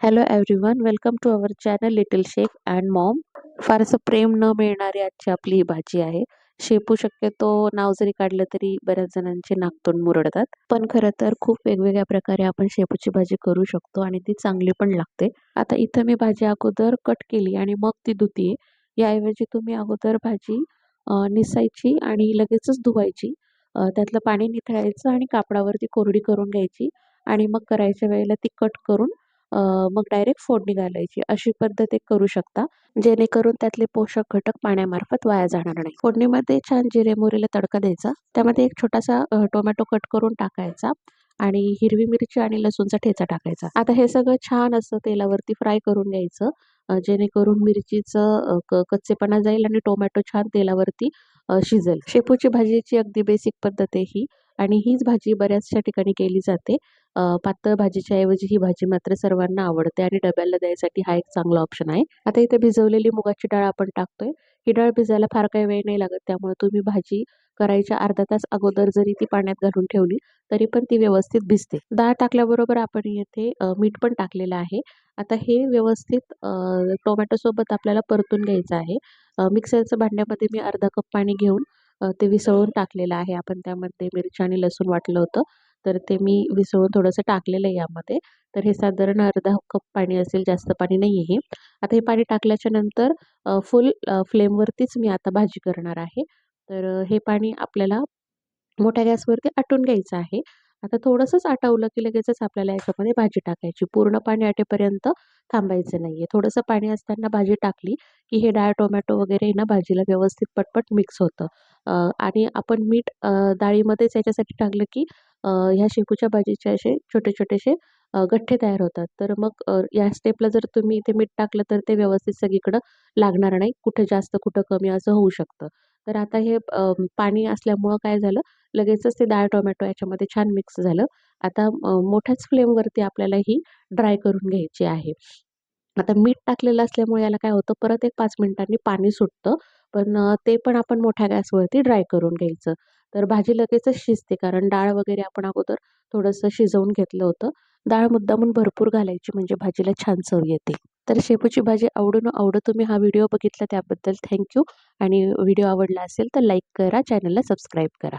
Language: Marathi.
Hello everyone welcome to our channel little chef and mom फारसं प्रेम न मिळणारी आजची आपली ही भाजी आहे. शेपू शक्यतो नाव जरी काढलं तरी बऱ्याच जणांचे नाकतोंड मुरडतात. पण खरं तर खूप वेगवेगळ्या प्रकारे आपण शेपूची भाजी करू शकतो आणि ती चांगली पण लागते. आता इथं मी भाजी अगोदर कट केली आणि मग ती धुतीये. याऐवजी तुम्ही अगोदर भाजी निसायची आणि लगेचच धुवायची. त्यातलं पाणी निथळायचं आणि कापडावरती कोरडी करून घ्यायची. आणि मग करायच्या वेळेला ती कट करून मग डायरेक्ट फोडणी घालायची. अशी पद्धत एक करू शकता. जेणेकरून त्यातले पोषक घटक पाण्यामार्फत वाया जाणार नाही फोडणीमध्ये छान जिरे मोरीला तडका द्यायचा. त्यामध्ये एक छोटासा टोमॅटो कट करून टाकायचा आणि हिरवी मिरची आणि लसूणचा ठेचा टाकायचा. आता हे सगळं छान असं तेलावरती फ्राय करून घ्यायचं. जेणेकरून मिरचीचं क कच्चेपणा जाईल आणि टोमॅटो छान तेलावरती शिजेल. शेपूची भाजीची अगदी बेसिक पद्धत आहे ही आणि हीच भाजी बऱ्याचशा ठिकाणी केली जाते. पातळ भाजीच्या ऐवजी ही भाजी मात्र सर्वांना आवडते आणि डब्याला द्यायसाठी हा एक चांगला ऑप्शन आहे. आता इथे भिजवलेली मुगाची डाळ आपण टाकतोय. ही डाळ भिजायला फार काही वेळ नाही लागत. त्यामुळे तुम्ही भाजी करायच्या अर्धा तास अगोदर जरी ती पाण्यात घालून ठेवली तरी पण ती व्यवस्थित भिजते. डाळ टाकल्याबरोबर आपण येथे मीठ पण टाकलेलं आहे. आता हे व्यवस्थित टोमॅटोसोबत आपल्याला परतून घ्यायचं आहे. मिक्सरच्या भांड्यामध्ये मी अर्धा कप पाणी घेऊन ते विसळून टाकलेलं आहे. आपण त्यामध्ये मिरची आणि लसूण वाटलं होतं तर ते मी विसळून थोडंसं टाकलेलं आहे यामध्ये. तर हे साधारण अर्धा कप पाणी असेल जास्त पाणी नाही आहे आता हे पाणी टाकल्याच्या नंतर फुल फ्लेमवरतीच मी आता भाजी करणार आहे. तर हे पाणी आपल्याला मोठ्या गॅसवरती आटून घ्यायचं आहे. आता थोडंसंच आटवलं की लगेचच आपल्याला याच्यामध्ये भाजी टाकायची. पूर्ण पाणी आटेपर्यंत थांबायचं नाही आहे थोडंसं पाणी असताना भाजी टाकली की हे डाळ टोमॅटो वगैरे ना भाजीला व्यवस्थित पटपट मिक्स होतं. आणि आपण मीठ डाळीमध्येच याच्यासाठी टाकलं की ह्या शेपूच्या भाजीचे असे छोटे छोटेसे गठ्ठे तयार होतात. तर मग या स्टेपला जर तुम्ही इथे मीठ टाकलं तर ते व्यवस्थित सगळीकडं लागणार नाही. कुठं जास्त कुठं कमी असं होऊ शकतं. तर आता हे पाणी असल्यामुळं काय झालं? लगेचच ते डाळ टोमॅटो याच्यामध्ये छान मिक्स झालं. आता मोठ्याच फ्लेमवरती आपल्याला ही ड्राय करून घ्यायची आहे. आता मीठ टाकलेलं असल्यामुळे याला काय होतं? परत एक पाच मिनिटांनी पाणी सुटतं. पण ते पण आपण मोठ्या गॅसवरती ड्राय करून घ्यायचं. तर भाजी लगेचच शिजते. कारण डाळ वगैरे आपण अगोदर थोडंसं शिजवून घेतलं होतं. डाळ मुद्दामून भरपूर घालायची म्हणजे भाजीला छान चव येते. तर शेपूची भाजी आवडून आवडो तुम्ही हा व्हिडिओ बघितला त्याबद्दल थँक्यू. आणि व्हिडिओ आवडला असेल तर लाईक करा चॅनलला सबस्क्राईब करा.